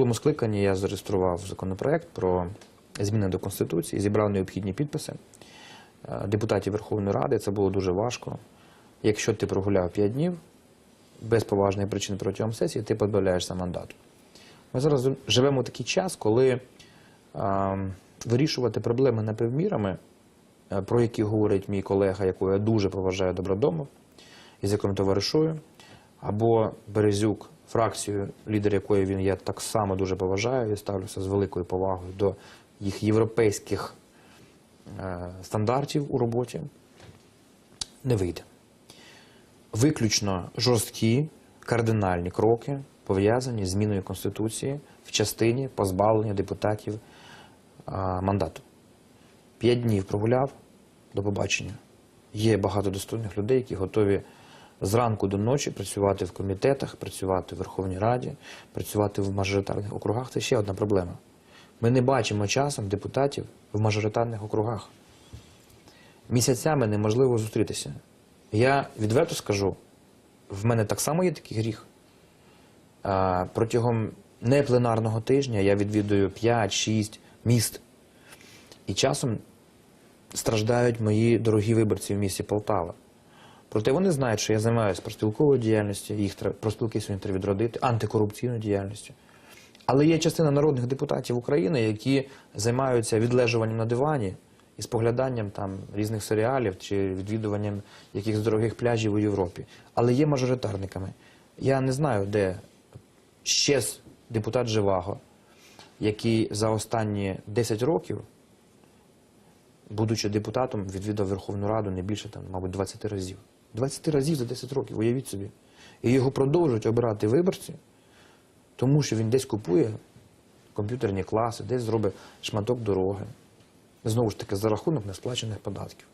минулому скликанні я зареєстрував законопроект про зміни до Конституції, зібрав необхідні підписи е, депутатів Верховної Ради. Це було дуже важко. Якщо ти прогуляв 5 днів без поважної причини протягом сесії, ти позбавляєшся мандату. Ми зараз живемо в такий час, коли е, вирішувати проблеми напівмірами, е, про які говорить мій колега, якого я дуже поважаю Добродомов, і з яким товаришую, або Березюк, фракцію, лідер якої він я так само дуже поважаю і ставлюся з великою повагою до їх європейських е, стандартів у роботі, не вийде. Виключно жорсткі кардинальні кроки пов'язані з зміною Конституції в частині позбавлення депутатів мандату. П'ять днів прогуляв до побачення. Є багато достойних людей, які готові зранку до ночі працювати в комітетах, працювати в Верховній Раді, працювати в мажоритарних округах. Це ще одна проблема. Ми не бачимо часом депутатів в мажоритарних округах. Місяцями неможливо зустрітися. Я відверто скажу, в мене так само є такий гріх. Протягом непленарного тижня я відвідую 5-6 міст. І часом страждають мої дорогі виборці в місті Полтава. Проте вони знають, що я займаюся проспілковою діяльністю, їх проспілки сьогодні треба відродити, антикорупційною діяльністю. Але є частина народних депутатів України, які займаються відлежуванням на дивані і спогляданням там різних серіалів чи відвідуванням якихось дорогих пляжів у Європі. Але є мажоритарниками. Я не знаю, де ще депутат Живаго, який за останні 10 років, будучи депутатом, відвідав Верховну Раду не більше, там, мабуть, 20 разів. 20 разів за 10 років, уявіть собі. І його продовжують обирати виборці, тому що він десь купує комп'ютерні класи, десь зробить шматок дороги. Знову ж таки, за рахунок несплачених податків.